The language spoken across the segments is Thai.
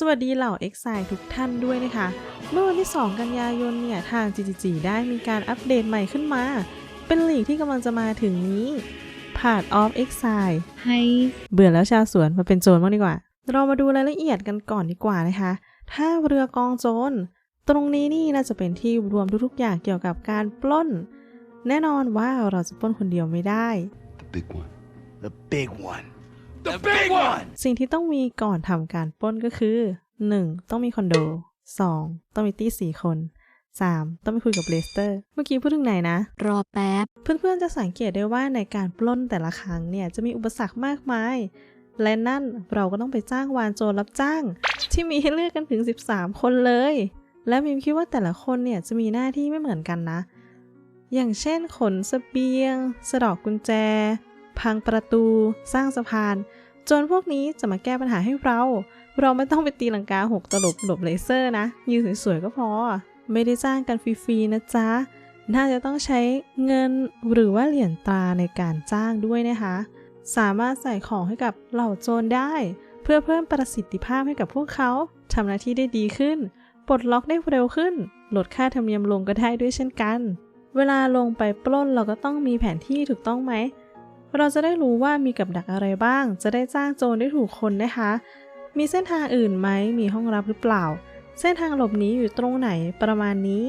สวัสดีเหล่า x อทุกท่านด้วยนะคะ เมื่อวันที่ 2 กันยายนเนี่ย ทาง GGG ได้มีการอัปเดตใหม่ขึ้นมา เป็นลีกที่กำลังจะมาถึงนี้ Part of Exile ให้เบื่อแล้วชาวสวนมาเป็นโจรบ้างดีกว่า เรามาดูรายละเอียดกันก่อนดีกว่านะคะ ถ้าเรือกองโจร ตรงนี้นี่น่าจะเป็นที่รวมทุกๆอย่างเกี่ยวกับการปล้น แน่นอนว่าเราจะปล้นคนเดียวไม่ได้ The big one. The big one. The, big, one. สิ่งที่ต้องมีก่อนทำการปล้นก็คือ 1. ต้องมีคอนโด 2. ต้องมีตี้สี่คน 3. ต้องไปคุยกับเลสเตอร์ เมื่อกี้พูดถึงไหนนะ รอแป๊บ เพื่อนๆจะสังเกตได้ว่าในการปล้นแต่ละครั้งเนี่ยจะมีอุปสรรคมากมาย และนั่นเราก็ต้องไปจ้างวานโจรรับจ้าง ที่มีให้เลือกกันถึง 13 คนเลย และมิมคิดว่าแต่ละคนเนี่ยจะมีหน้าที่ไม่เหมือนกันนะ อย่างเช่นขนสเสบียง สะดอกกุญแจ พังประตู สร้างสะพาน จนพวกนี้จะมาแก้ปัญหาให้เรา เราไม่ต้องไปตีลังกาหกตลบหลบเลเซอร์นะ ยืนสวยๆก็พอ ไม่ได้จ้างกันฟรีๆนะจ๊ะ น่าจะต้องใช้เงินหรือว่าเหรียญตราในการจ้างด้วยนะคะ สามารถใส่ของให้กับเหล่าโจรได้ เพื่อเพิ่มประสิทธิภาพให้กับพวกเขาทำหน้าที่ได้ดีขึ้น ปลดล็อกได้เร็วขึ้น ลดค่าธรรมเนียมลงก็ได้ด้วยเช่นกัน เวลาลงไปปล้นเราก็ต้องมีแผนที่ถูกต้องไหม เราจะได้รู้ว่ามีกับดักอะไรบ้าง จะได้จ้างโจรได้ถูกคนนะคะ มีเส้นทางอื่นไหม มีห้องรับหรือเปล่า เส้นทางหลบหนีอยู่ตรงไหนประมาณนี้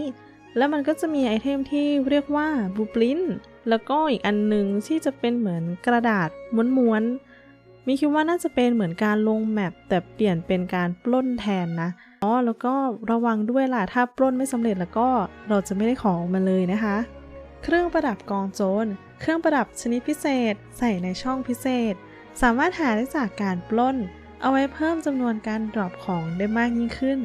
แล้วมันก็จะมีไอเทมที่เรียกว่าบูปลินแล้วก็อีกอันหนึ่งที่จะเป็นเหมือนกระดาษม้วนๆ มีคิดว่าน่าจะเป็นเหมือนการลงแมปแต่เปลี่ยนเป็นการปล้นแทนนะ อ๋อ แล้วก็ระวังด้วยล่ะ ถ้าปล้นไม่สำเร็จแล้วก็เราจะไม่ได้ของมาเลยนะคะ เครื่องประดับกองโจร เครื่องประดับชนิดพิเศษ ใส่ในช่องพิเศษ สามารถหาได้จากการปล้น เอาไว้เพิ่มจำนวนการดรอปของได้มากยิ่งขึ้น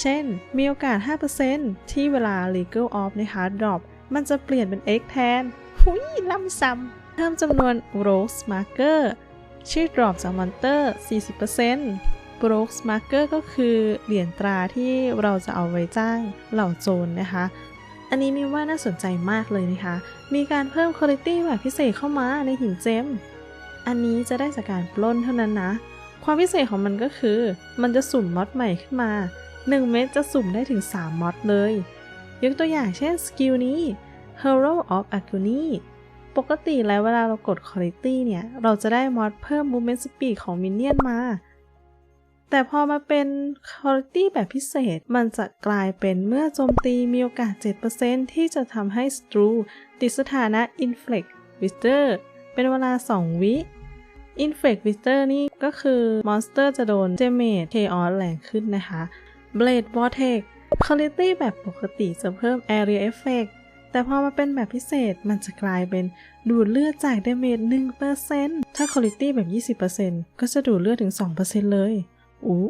เช่น มีโอกาส 5%ที่เวลา legal off นะคะ drop มันจะเปลี่ยนเป็น x แทน หุยล่ำซ้ำ เพิ่มจำนวน rose marker ชื่อ drop จาก monster 40% rose marker ก็คือเหรียญตราที่เราจะเอาไว้จ้างเหล่าโจรนะคะ อันนี้มีว่าน่าสนใจมากเลยนะคะ มีการเพิ่มคุณภาพแบบพิเศษเข้ามาในหินเจม อันนี้จะได้จากการปล้นเท่านั้นนะ ความพิเศษของมันก็คือ มันจะสุ่มมอดใหม่ขึ้นมา 1 เม็ดจะสุ่มได้ถึง 3มอดเลย ยกตัวอย่างเช่นสกิลนี้ Hero of Agony ปกติแล้วเวลาเรากด Quality เนี่ย เราจะได้มอดเพิ่ม Movement Speed ของมินเนี่ยนมา แต่พอมาเป็น Quality แบบพิเศษ มันจะกลายเป็นเมื่อโจมตีมีโอกาส 7%ที่จะทำให้ s t r u ติดสถานะ Inflict Visitor เป็นเวลา 2 วิ Inflict Visitor นี่ก็คือมอนสเตอร์จะโดน Damage Chaos แรงขึ้นนะคะ Blade Vortex Quality แบบปกติจะเพิ่ม Area Effect แต่พอมาเป็นแบบพิเศษมันจะกลายเป็นดูดเลือดจาก Damage 1%ถ้า Quality แบบ 20%ก็จะดูดเลือดถึง 2%เลย อู้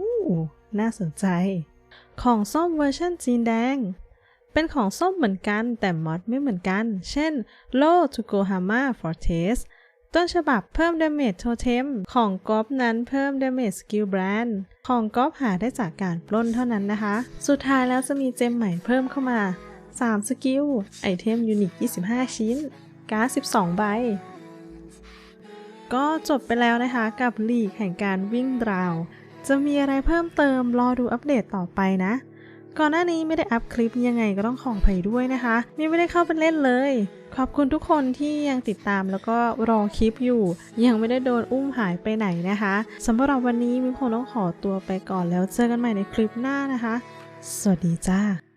น่าสนใจ ของส้มเวอร์ชันจีนแดง เป็นของส้มเหมือนกันแต่มอดไม่เหมือนกัน เช่น Low to Gohama Fortress ต้นฉบับเพิ่ม Damage Totem ของก๊อฟนั้นเพิ่ม Damage Skill Brand ของก๊อฟหาได้จากการปล้นเท่านั้นนะคะ สุดท้ายแล้วจะมีเจมใหม่เพิ่มเข้ามา 3 สกิล ไอเทมยูนิค 25 ชิ้น การ์ด 12 ใบ ก็จบไปแล้วนะคะกับลีกแห่งการวิ่งราว จะมีอะไรเพิ่มเติมรอดูอัปเดตต่อไปนะ ก่อนหน้านี้ไม่ได้อัพคลิปยังไงก็ต้องขออภัยด้วยนะคะ นี่ไม่ได้เข้าไปเล่นเลย ขอบคุณทุกคนที่ยังติดตามแล้วก็รอคลิปอยู่ ยังไม่ได้โดนอุ้มหายไปไหนนะคะสำหรับวันนี้มิคงต้องขอตัวไปก่อนแล้วเจอกันใหม่ในคลิปหน้านะคะ สวัสดีจ้า